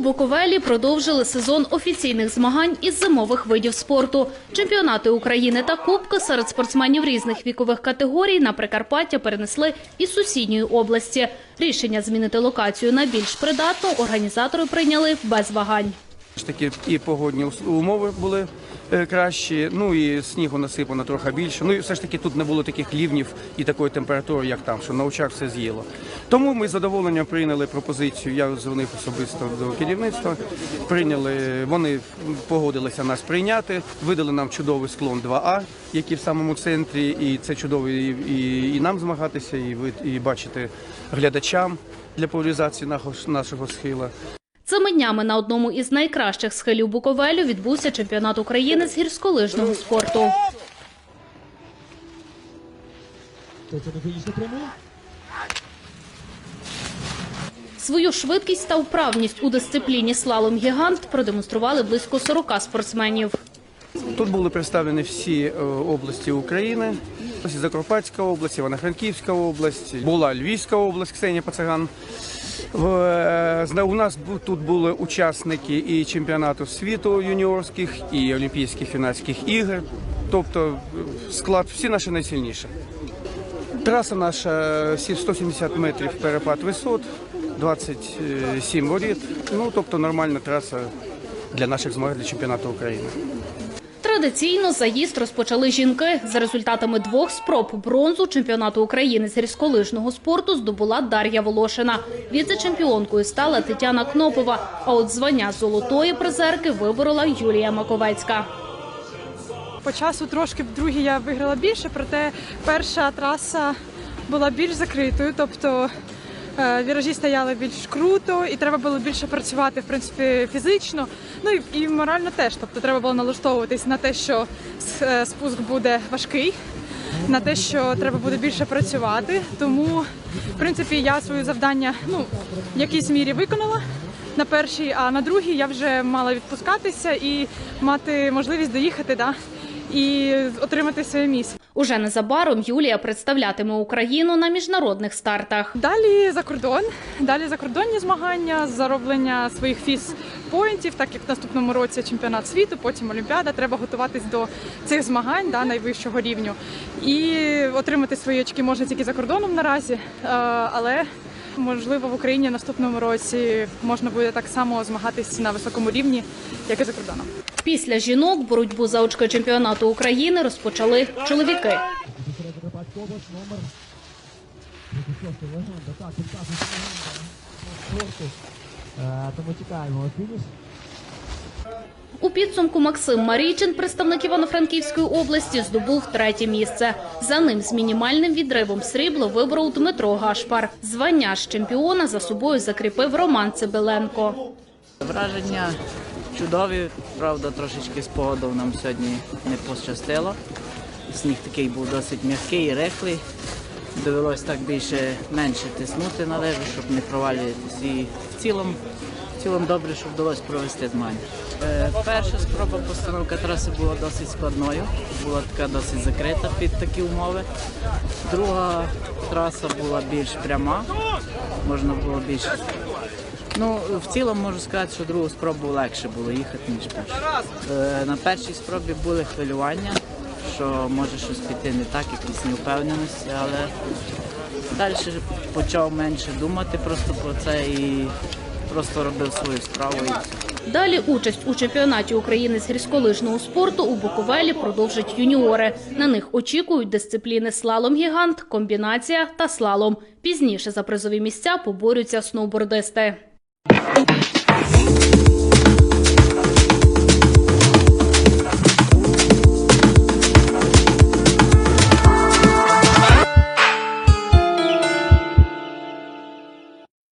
Буковелі продовжили сезон офіційних змагань із зимових видів спорту. Чемпіонати України та Кубки серед спортсменів різних вікових категорій на Прикарпаття перенесли із сусідньої області. Рішення змінити локацію на більш придатну організатори прийняли без вагань. Такі і погодні умови були е, кращі, ну і снігу насипано трохи більше. Ну і все ж таки тут не було таких лівнів і такої температури, як там, що на очах все з'їло. Тому ми з задоволенням прийняли пропозицію. Я дзвонив особисто до керівництва. Прийняли, вони погодилися нас прийняти, видали нам чудовий склон 2А, який в самому центрі, і це чудово і, і, і нам змагатися, і, і бачити глядачам для популяризації нашого, нашого схила. Цими днями на одному із найкращих схилів Буковелю відбувся чемпіонат України з гірськолижного спорту. Свою швидкість та вправність у дисципліні слалом гігант продемонстрували близько 40 спортсменів. Тут були представлені всі е, області України. Закарпатська область, Івано-Франківська область, була Львівська область, Ксенія Пацаган. Е, У нас тут були учасники і чемпіонату світу юніорських, і Олімпійських юнацьких ігор. Тобто е, склад всі наші найсильніші. Траса наша е, 170 метрів перепад висот, 27 воріт. Ну тобто нормальна траса для наших змагань для чемпіонату України. Традиційно заїзд розпочали жінки. За результатами двох спроб бронзу чемпіонату України з гірськолижного спорту здобула Дар'я Волошина. Віце-чемпіонкою стала Тетяна Кнопова. А от звання золотої призерки виборола Юлія Маковецька. По часу трошки в другій я виграла більше, проте перша траса була більш закритою, тобто віражі стояли більш круто, і треба було більше працювати в принципі фізично. Ну і, і морально теж. Тобто треба було налаштовуватись на те, що е, спуск буде важкий, на те, що треба буде більше працювати. Тому, в принципі, я своє завдання ну, в якійсь мірі виконала. На першій, а на другій я вже мала відпускатися і мати можливість доїхати да, і отримати своє місце. Уже незабаром Юлія представлятиме Україну на міжнародних стартах. Далі за кордон, далі закордонні змагання, зароблення своїх фіз-поінтів, так як в наступному році чемпіонат світу, потім Олімпіада. Треба готуватись до цих змагань да, найвищого рівню. І отримати свої очки можна тільки за кордоном наразі, е, але можливо в Україні в наступному році можна буде так само змагатись на високому рівні, як і за кордоном. Після жінок боротьбу за очки чемпіонату України розпочали чоловіки. Серед Закарпатська область номер 36 легенда. Так, підказує легенда спорту. Е, Тому чекаємо фініш. У підсумку Максим Марійчин, представник Івано-Франківської області, здобув третє місце. За ним з мінімальним відривом срібло виборов Дмитро Гашпар. Звання ж чемпіона за собою закріпив Роман Цибеленко. Враження чудові, правда, трошечки з нам сьогодні не пощастило. Сніг такий був досить м'який і рихлий. Довелось так більше менше тиснути на лижу, щоб не провалюватись. І в цілому, в цілому добре, що вдалося провести змагання. Е, перша спроба постановка траси була досить складною, була така досить закрита під такі умови. Друга траса була більш пряма, можна було більше Ну, в цілому можу сказати, що другу спробу легше було їхати, ніж першу. Е, на першій спробі були хвилювання, що може щось піти не так, якісь неупевненості, але далі почав менше думати просто про це і просто робив свою справу. Далі участь у чемпіонаті України з гірськолижного спорту у Буковелі продовжать юніори. На них очікують дисципліни слалом-гігант, комбінація та слалом. Пізніше за призові місця поборються сноубордисти.